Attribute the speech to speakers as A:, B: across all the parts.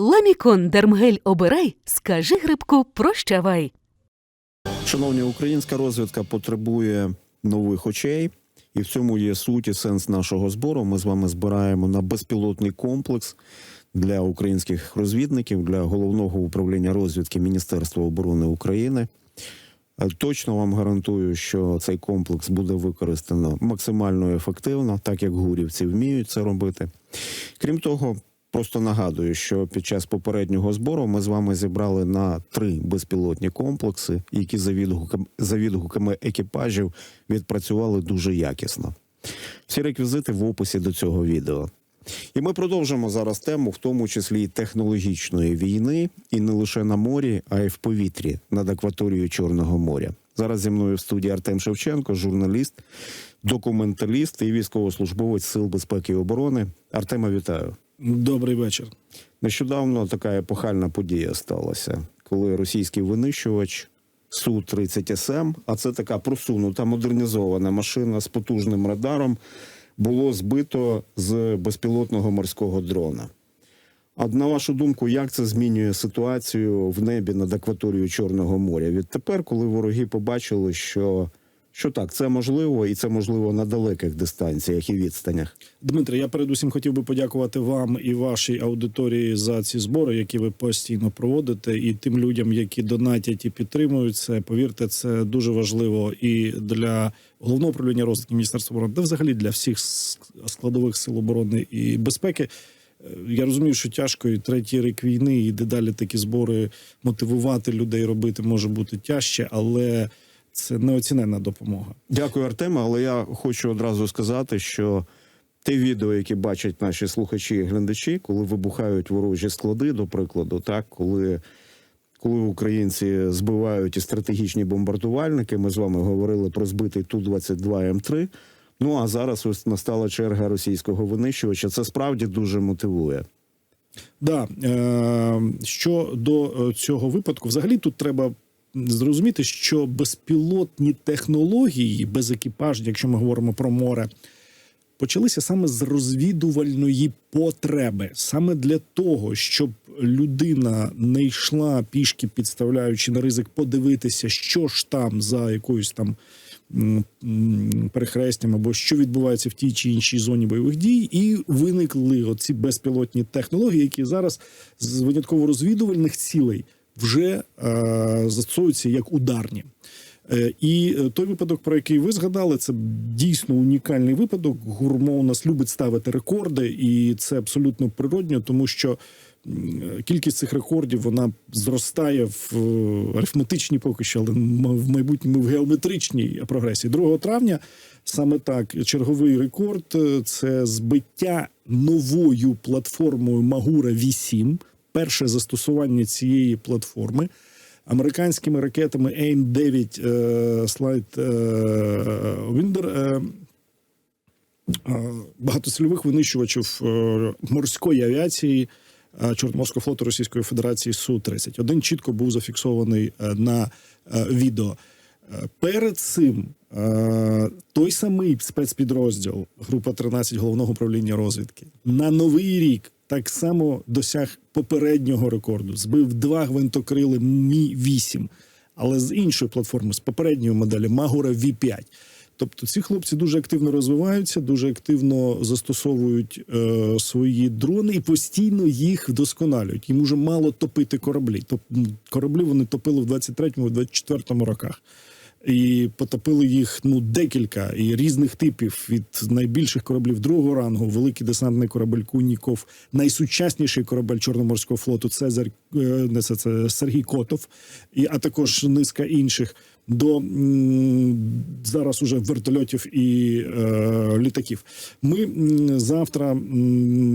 A: Ламікон Дермгель обирай, скажи грибку прощавай.
B: Шановні, українська розвідка потребує нових очей, і в цьому є суть і сенс нашого збору. Ми з вами збираємо на безпілотний комплекс для українських розвідників для головного управління розвідки Міністерства оборони України. Е, Точно вам гарантую, що цей комплекс буде використано максимально ефективно, так як гурівці вміють це робити. Крім того, просто нагадую, що під час попереднього збору ми з вами зібрали на три безпілотні комплекси, які за відгуками, за відгуками екіпажів відпрацювали дуже якісно. Всі реквізити в описі до цього відео. І ми продовжимо зараз тему, в тому числі технологічної війни, і не лише на морі, а й в повітрі над акваторією Чорного моря. Зараз зі мною в студії Артем Шевченко, журналіст, документаліст і військовослужбовець Сил безпеки і оборони. Артема, вітаю.
C: Добрий вечір.
B: Нещодавно така епохальна подія сталася, коли російський винищувач су 30 СМ, а це така просунута модернізована машина з потужним радаром, було збито з безпілотного морського дрона. А на вашу думку, як це змінює ситуацію в небі над акваторією Чорного моря? Відтепер, коли вороги побачили, що, що так, це можливо, і це можливо на далеких дистанціях і відстанях.
C: Дмитре, я передусім хотів би подякувати вам і вашій аудиторії за ці збори, які ви постійно проводите, і тим людям, які донатять і підтримують це. Повірте, це дуже важливо і для головного управління розвитку міністерства оборони, та взагалі для всіх складових сил оборони і безпеки. Е, Я розумію, що тяжко і третій рік війни, і дедалі такі збори мотивувати людей робити може бути тяжче, але це неоціненна допомога.
B: Дякую, Артема. Але я хочу одразу сказати, що те відео, яке бачать наші слухачі і глядачі, коли вибухають ворожі склади, до прикладу, так коли. Коли українці збивають і стратегічні бомбардувальники, ми з вами говорили про збитий Ту-22 М3. Ну а зараз ось настала черга російського винищувача. Це справді дуже мотивує.
C: Да, е, щодо е, цього випадку, взагалі тут треба зрозуміти, що безпілотні технології без екіпажів, якщо ми говоримо про море, почалися саме з розвідувальної потреби, саме для того, щоб людина не йшла пішки, підставляючи на ризик подивитися, що ж там за якоюсь там перехрестям або що відбувається в тій чи іншій зоні бойових дій, і виникли оці безпілотні технології, які зараз з винятково розвідувальних цілей вже е, застосовуються як ударні. Е, І е, той випадок, про який ви згадали, це дійсно унікальний випадок. Гурмо у нас любить ставити рекорди, і це абсолютно природньо, тому що кількість цих рекордів вона зростає в арифметичній поки що, але в майбутньому в геометричній прогресії. 2 травня саме так черговий рекорд це збиття новою платформою Магура 8 Перше застосування цієї платформи американськими ракетами AIM-9 е, слайд е, Віндер е, багатоцільових винищувачів морської авіації Чорноморського флоту Російської Федерації Су-30. Один чітко був зафіксований на відео. Перед цим е, той самий спецпідрозділ, група 13 головного управління розвідки, на новий рік так само досяг попереднього рекорду. Збив два гвинтокрили Мі 8 але з іншої платформи, з попередньої моделі Магура V5. Тобто ці хлопці дуже активно розвиваються, дуже активно застосовують е, свої дрони і постійно їх вдосконалюють. Їм уже мало топити кораблі. Топ, кораблі вони топили в 23-му, 24-му роках. І потопили їх ну декілька і різних типів від найбільших кораблів другого рангу, великий десантний корабель Куніков, найсучасніший корабель Чорноморського флоту Цезарь е, не це, це Сергій Котов, і а також низка інших до зараз уже вертольотів і е, літаків. Ми завтра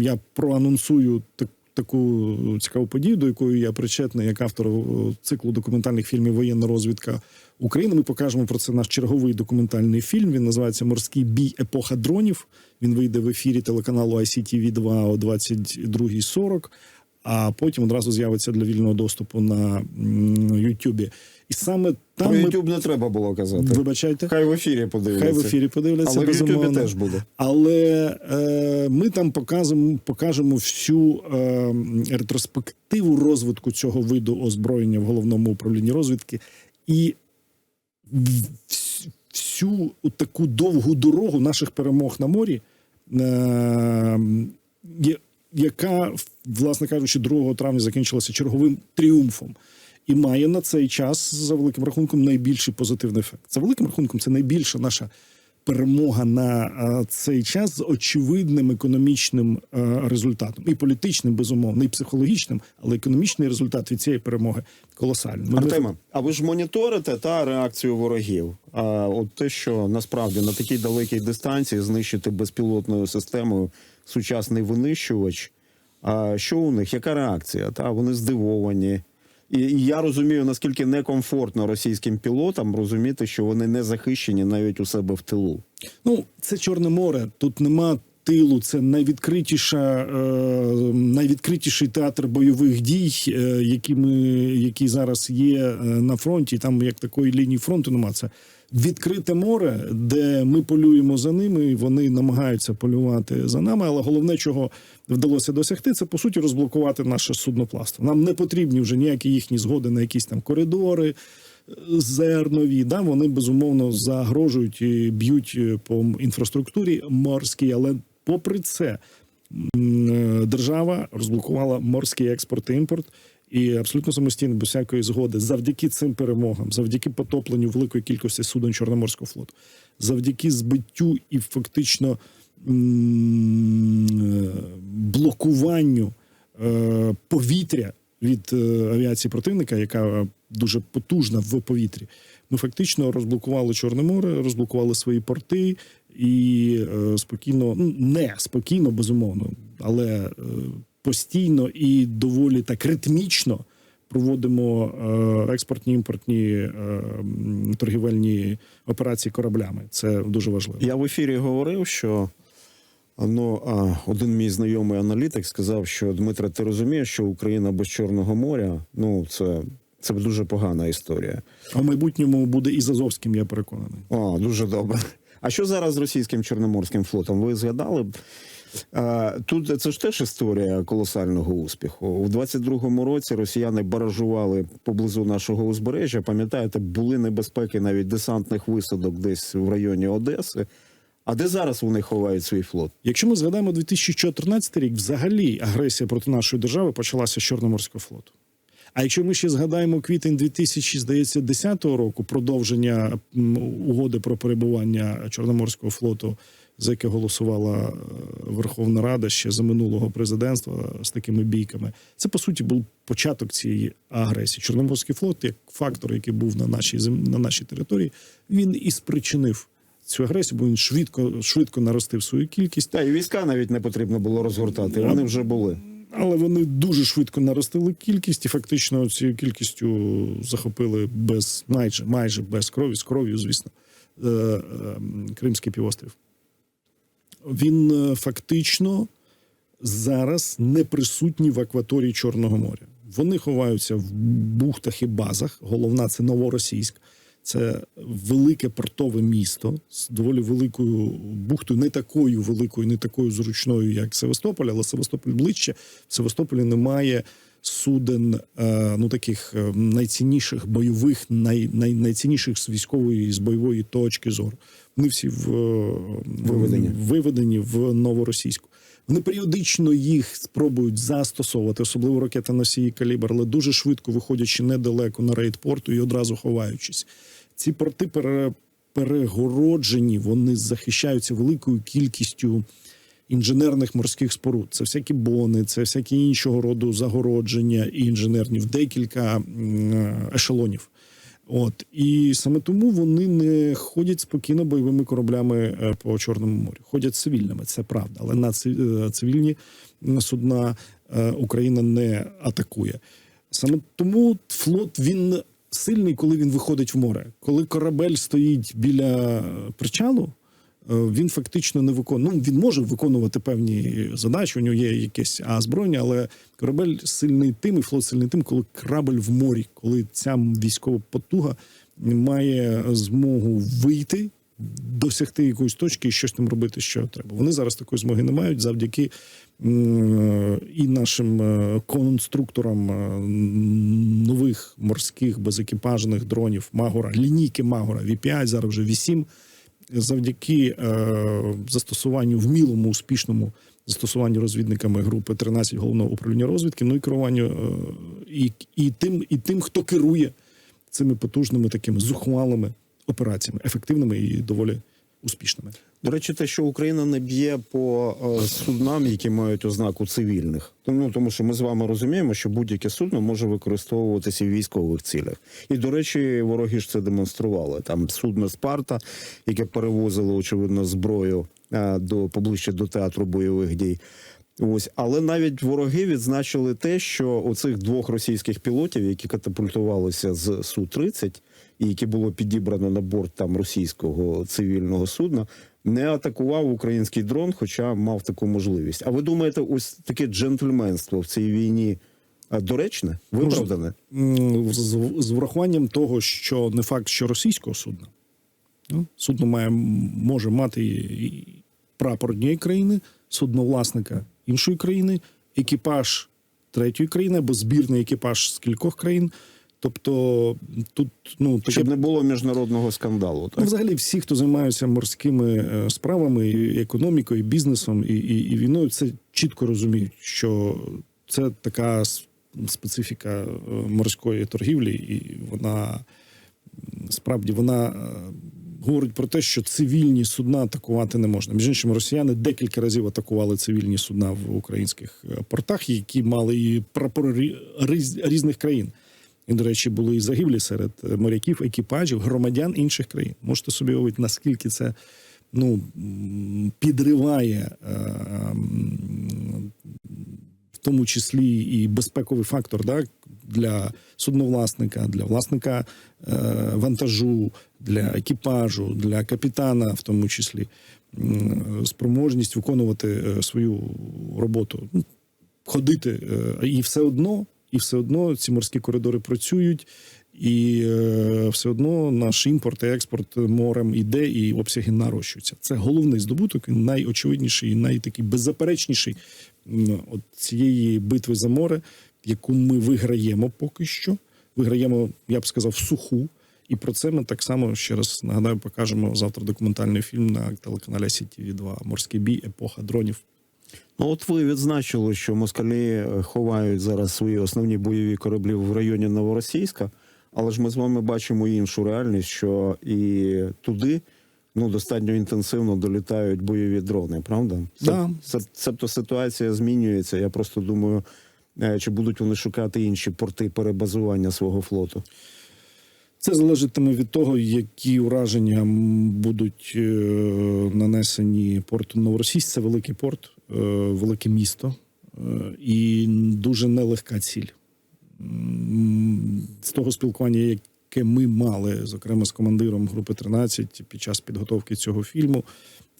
C: я проанонсую так. Таку цікаву подію, до якої я причетний як автор е, циклу документальних фільмів Воєнна розвідка України. Ми покажемо про це наш черговий документальний фільм. Він називається Морський бій епоха дронів. Він вийде в ефірі телеканалу ICTV 2 о 22.40. а потім одразу з'явиться для вільного доступу на Ютубі. І саме там
B: Про
C: ми
B: не треба було казати.
C: вибачайте.
B: Хай в ефірі подивляться.
C: Хай в ефірі подивляться,
B: Але в Ютубі теж буде.
C: Але е, ми там показуємо, покажемо всю е, ретроспективу розвитку цього виду озброєння в головному управлінні розвідки і всю таку довгу дорогу наших перемог на морі, е, яка, власне кажучи, 2 травня закінчилася черговим тріумфом. І має на цей час, за великим рахунком, найбільший позитивний ефект. За великим рахунком, це найбільша наша перемога на цей час з очевидним економічним результатом, і політичним, безумовно, і психологічним, але економічний результат від цієї перемоги колосальний.
B: Артема, а ви ж моніторите та реакцію ворогів? А от те, що насправді на такій далекій дистанції знищити безпілотною системою сучасний винищувач. А що у них? Яка реакція? Та вони здивовані. І, я розумію, наскільки некомфортно російським пілотам розуміти, що вони не захищені навіть у себе в тилу.
C: Ну, це Чорне море. Тут нема тилу. Це найвідкритіша, е, найвідкритіший театр бойових дій, е, які ми, який зараз є е, на фронті. Там як такої лінії фронту нема. Це відкрите море, де ми полюємо за ними. Вони намагаються полювати за нами. Але головне, чого вдалося досягти, це по суті розблокувати наше суднопластво. Нам не потрібні вже ніякі їхні згоди на якісь там коридори зернові, да, вони безумовно загрожують і б'ють е, по інфраструктурі морській, але попри це е, держава розблокувала морський експорт і імпорт. І абсолютно самостійно, без всякої згоди, завдяки цим перемогам, завдяки потопленню великої кількості суден Чорноморського флоту, завдяки збиттю і фактично е, блокуванню е, повітря від е, авіації противника, яка дуже потужна в повітрі. Ми фактично розблокували Чорне море, розблокували свої порти і е, спокійно, ну не спокійно, безумовно, але е, постійно і доволі так ритмічно проводимо е, експортні імпортні е, торгівельні операції кораблями. Це дуже важливо.
B: Я в ефірі говорив, що ну, а, один мій знайомий аналітик сказав, що Дмитре, ти розумієш, що Україна без Чорного моря ну це, це дуже погана історія.
C: А в майбутньому буде і з Азовським, я переконаний.
B: О, дуже добре. А що зараз з російським чорноморським флотом? Ви згадали? б? Тут це ж теж історія колосального успіху. У 22-му році росіяни баражували поблизу нашого узбережжя. Пам'ятаєте, були небезпеки навіть десантних висадок десь в районі Одеси. А де зараз вони ховають свій флот?
C: Якщо ми згадаємо 2014 рік, взагалі агресія проти нашої держави почалася з Чорноморського флоту. А якщо ми ще згадаємо квітень 2010 року, продовження угоди про перебування Чорноморського флоту, за яке голосувала е, Верховна Рада ще за минулого президентства з такими бійками, це по суті був початок цієї агресії. Чорноморський флот, як фактор, який був на нашій на нашій території, він і спричинив цю агресію, бо він швидко швидко наростив свою кількість.
B: Та і війська навіть не потрібно було розгортати. Вони вже були.
C: Але вони дуже швидко наростили кількість і фактично цією кількістю захопили без майже майже без крові, з кров'ю, звісно, е, е, Кримський півострів. Він е, фактично зараз не присутній в акваторії Чорного моря. Вони ховаються в бухтах і базах. Головна це Новоросійськ. Це велике портове місто з доволі великою бухтою, не такою великою, не такою зручною, як Севастополь, але Севастополь ближче. В Севастополі немає суден, е, ну таких е, найцінніших бойових, най, най, найцінніших з військової з бойової точки зору. Вони всі в, е,
B: Виведені.
C: виведені в новоросійську. Вони періодично їх спробують застосовувати, особливо ракета носії калібр, але дуже швидко виходячи недалеко на рейд порту і одразу ховаючись. Ці порти пере, перегороджені, вони захищаються великою кількістю інженерних морських споруд. Це всякі бони, це всякі іншого роду загородження і інженерні в декілька ешелонів. От і саме тому вони не ходять спокійно бойовими кораблями е, по Чорному морю. Ходять цивільними, це правда, але на е, цивільні судна е, Україна не атакує. Саме тому флот він сильний, коли він виходить в море. Коли корабель стоїть біля причалу, він фактично не виконує. Ну, він може виконувати певні задачі, у нього є якесь озброєння, але корабель сильний тим, і флот сильний тим, коли корабель в морі, коли ця військова потуга має змогу вийти. Досягти якоїсь точки і щось там робити, що треба. Вони зараз такої змоги не мають завдяки і нашим е, конструкторам е, нових морських безекіпажних дронів Магора, лінійки Магора V5, зараз вже V7, завдяки е, застосуванню вмілому, успішному застосуванню розвідниками групи 13 головного управління розвідки, ну і керуванню е, і, і, тим, і тим, хто керує цими потужними такими зухвалими операціями, ефективними і доволі успішними.
B: До речі, те, що Україна не б'є по е, суднам, які мають ознаку цивільних, тому, тому що ми з вами розуміємо, що будь-яке судно може використовуватися в військових цілях. І до речі, вороги ж це демонстрували. Там судно Спарта, яке перевозило очевидно зброю е, до поближче до театру бойових дій. Ось, але навіть вороги відзначили те, що оцих двох російських пілотів, які катапультувалися з су 30 і які було підібрано на борт там російського цивільного судна, не атакував український дрон, хоча мав таку можливість. А ви думаєте, ось таке джентльменство в цій війні доречне, виправдане?
C: З, з врахуванням того, що не факт, що російського судна. Ну, Судно має, може мати прапор однієї країни, судно власника іншої країни, екіпаж третьої країни або збірний екіпаж з кількох країн. Тобто тут ну таке
B: Щоб не було міжнародного скандалу.
C: Ну, взагалі, всі, хто займаються морськими е, справами, і економікою, і бізнесом, і, і, і війною, це чітко розуміють, що це така специфіка е, морської торгівлі, і вона справді вона е, говорить про те, що цивільні судна атакувати не можна. Між іншим, росіяни декілька разів атакували цивільні судна в українських портах, які мали і прапори різ- різних країн. І, до речі, були і загиблі серед е, моряків, екіпажів, громадян інших країн. Можете собі уявити, наскільки це ну, підриває е, в тому числі і безпековий фактор да, для судновласника, для власника е, вантажу, для екіпажу, для капітана, в тому числі спроможність виконувати свою роботу. Ходити і все одно, і все одно ці морські коридори працюють, і е, все одно наш імпорт і експорт морем іде, і обсяги нарощуються. Це головний здобуток, найочевидніший, і найтакий беззаперечніший от цієї битви за море, яку ми виграємо поки що. Виграємо, я б сказав, суху. І про це ми так само ще раз нагадаю, покажемо завтра документальний фільм на телеканалі Сітіві 2 Морський бій, епоха дронів.
B: Ну, от ви відзначили, що москалі е, ховають зараз свої основні бойові кораблі в районі Новоросійська, але ж ми з вами бачимо іншу реальність, що і туди ну, достатньо інтенсивно долітають бойові дрони, правда?
C: Да.
B: Це- Себто ситуація змінюється. Я просто думаю, е, чи будуть вони шукати інші порти перебазування свого флоту.
C: Це залежатиме від того, які ураження будуть е, нанесені порту Новоросійськ. Це великий порт, велике місто е, і дуже нелегка ціль. З того спілкування, яке ми мали, зокрема з командиром групи 13 під час підготовки цього фільму,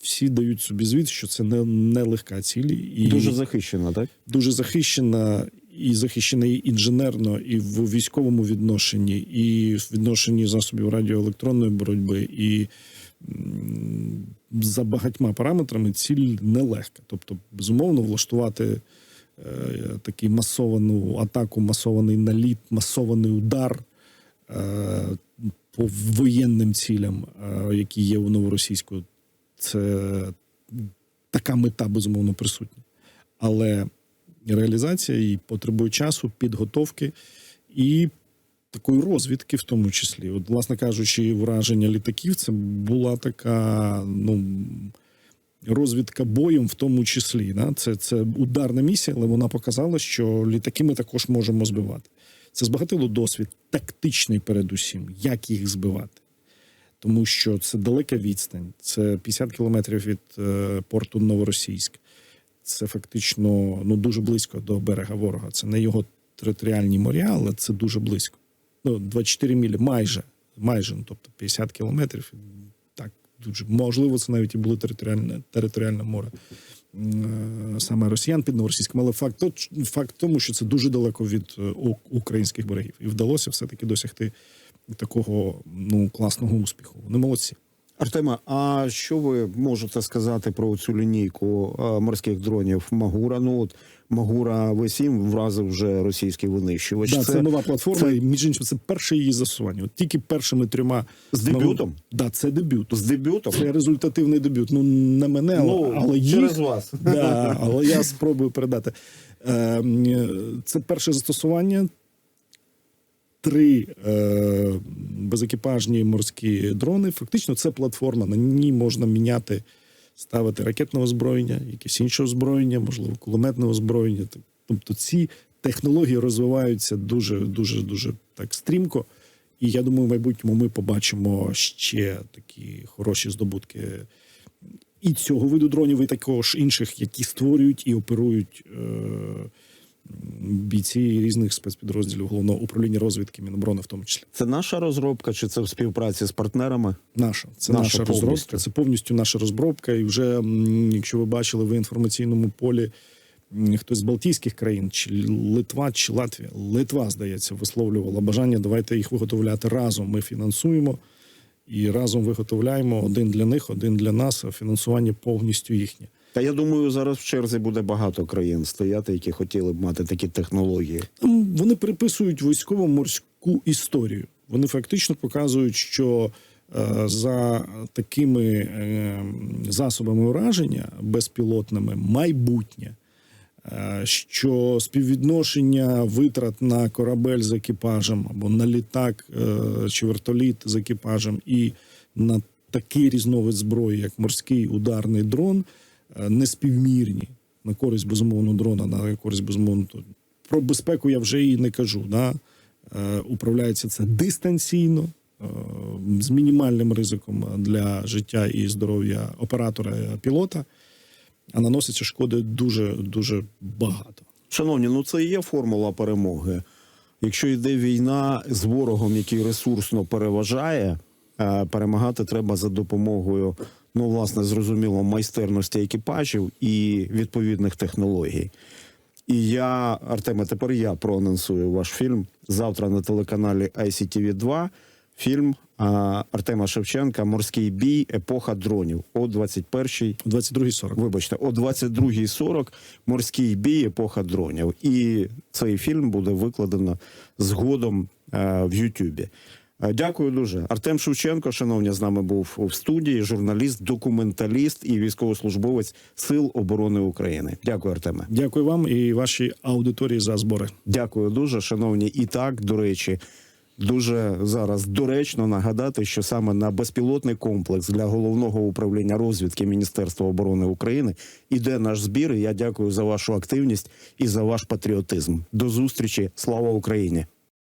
C: всі дають собі звіт, що це не, нелегка ціль і
B: Дуже захищена, так?
C: дуже захищена і захищена і інженерно, і в військовому відношенні, і в відношенні засобів радіоелектронної боротьби, і за багатьма параметрами ціль нелегка. Тобто, безумовно, влаштувати е, такий масовану атаку, масований наліт, масований удар е, по воєнним цілям, е, які є у новоросійську, це така мета безумовно присутня. Але реалізація її потребує часу, підготовки і такої розвідки, в тому числі. От, власне кажучи, враження літаків це була така ну, розвідка боєм, в тому числі. Да? Це, це ударна місія, але вона показала, що літаки ми також можемо збивати. Це збагатило досвід тактичний, передусім, як їх збивати. Тому що це далека відстань, це 50 кілометрів від е, порту Новоросійськ. Це фактично ну дуже близько до берега ворога. Це не його територіальні моря, але це дуже близько. Ну, 24 мілі, майже, майже, ну, тобто 50 кілометрів. Так, дуже можливо, це навіть і було територіальне територіальне море е, саме росіян під новоросійським, але факт факт тому, що це дуже далеко від е, українських берегів, і вдалося все таки досягти такого ну класного успіху. Вони молодці.
B: Артема, а що ви можете сказати про цю лінійку е, морських дронів Магура? Ну от Магура В7 вразив вже російський винищувач.
C: Да, це, нова платформа, і між іншим, це перше її застосування. От тільки першими трьома
B: З дебютом?
C: Да, це дебют.
B: з дебютом.
C: Це результативний дебют. Ну не мене, але,
B: Ну,
C: але їх,
B: через вас.
C: Да, але я спробую передати. Е, це перше застосування. Три е, безекіпажні морські дрони. Фактично, це платформа. На ній можна міняти, ставити ракетне озброєння, якесь інше озброєння, можливо, кулеметне озброєння. Тобто ці технології розвиваються дуже, дуже, дуже так стрімко. І я думаю, в майбутньому ми побачимо ще такі хороші здобутки і цього виду дронів, і також інших, які створюють і оперують е, бійці різних спецпідрозділів головного управління розвідки Міноборони, в тому числі.
B: Це наша розробка, чи це в співпраці з партнерами?
C: Наша це
B: Наша
C: наша,
B: повністю.
C: розробка, це повністю наша розробка. І вже, якщо ви бачили в інформаційному полі хтось з Балтійських країн, чи Литва, чи Латвія, Литва, здається, висловлювала бажання. Давайте їх виготовляти разом. Ми фінансуємо і разом виготовляємо один для них, один для нас. А фінансування повністю їхнє.
B: Та я думаю, зараз в черзі буде багато країн стояти, які хотіли б мати такі технології.
C: Вони переписують військово-морську історію. Вони фактично показують, що е, за такими е, засобами ураження безпілотними майбутнє, е, що співвідношення витрат на корабель з екіпажем або на літак чи вертоліт з екіпажем і на такий різновид зброї, як морський ударний дрон, неспівмірні на користь безумовно дрона, на користь безумовно. Про безпеку я вже і не кажу. Да? Е, управляється це дистанційно, е, з мінімальним ризиком для життя і здоров'я оператора пілота, а наноситься шкоди дуже дуже багато.
B: Шановні, ну це і є формула перемоги. Якщо йде війна з ворогом, який ресурсно переважає, е, перемагати треба за допомогою, ну власне, зрозуміло, майстерності екіпажів і відповідних технологій. І я, Артеме, тепер я проанонсую ваш фільм завтра на телеканалі ICTV 2 Фільм а, Артема Шевченка Морський бій, епоха дронів о 21-й
C: О 22.40.
B: Вибачте, о 22.40 морський бій, епоха дронів. І цей фільм буде викладено згодом е, в Ютубі. Е, Дякую дуже. Артем Шевченко, шановні, з нами був в студії, журналіст, документаліст і військовослужбовець Сил оборони України. Дякую, Артеме.
C: Дякую вам і вашій аудиторії за збори.
B: Дякую дуже, шановні. І так, до речі, дуже зараз доречно нагадати, що саме на безпілотний комплекс для головного управління розвідки Міністерства оборони України іде наш збір. І я дякую за вашу активність і за ваш патріотизм. До зустрічі. Слава Україні!